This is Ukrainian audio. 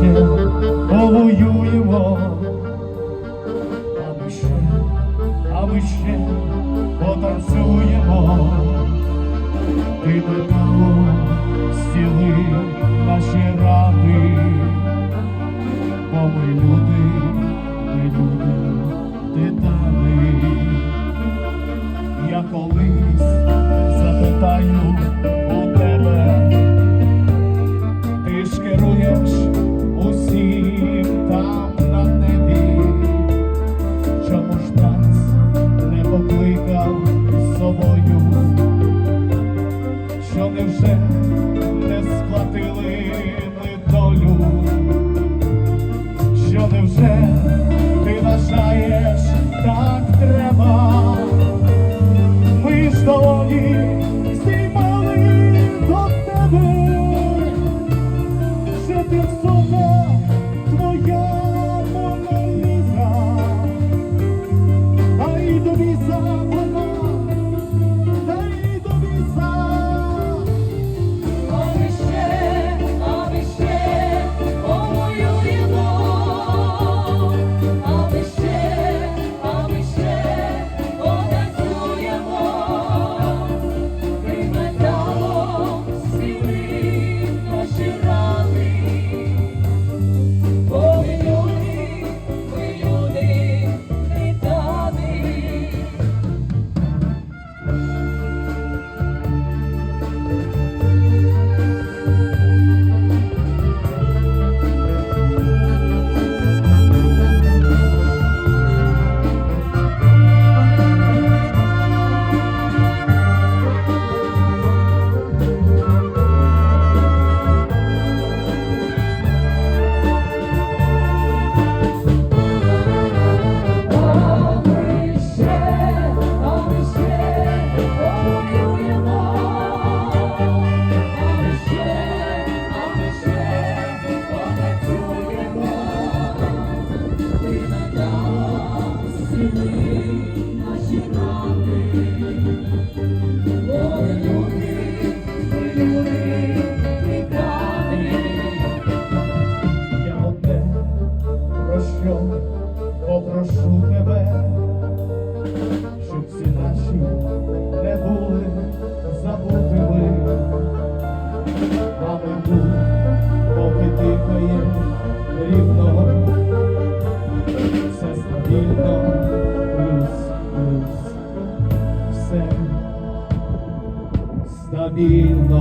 ще повоюємо, а ми ще, а ми ще потанцюємо, ти до того. вітром попрошу тебе, щоб всі наші не були забутими, а ми тут, поки тихає рівно, все стабільно, плюс, плюс, все стабільно.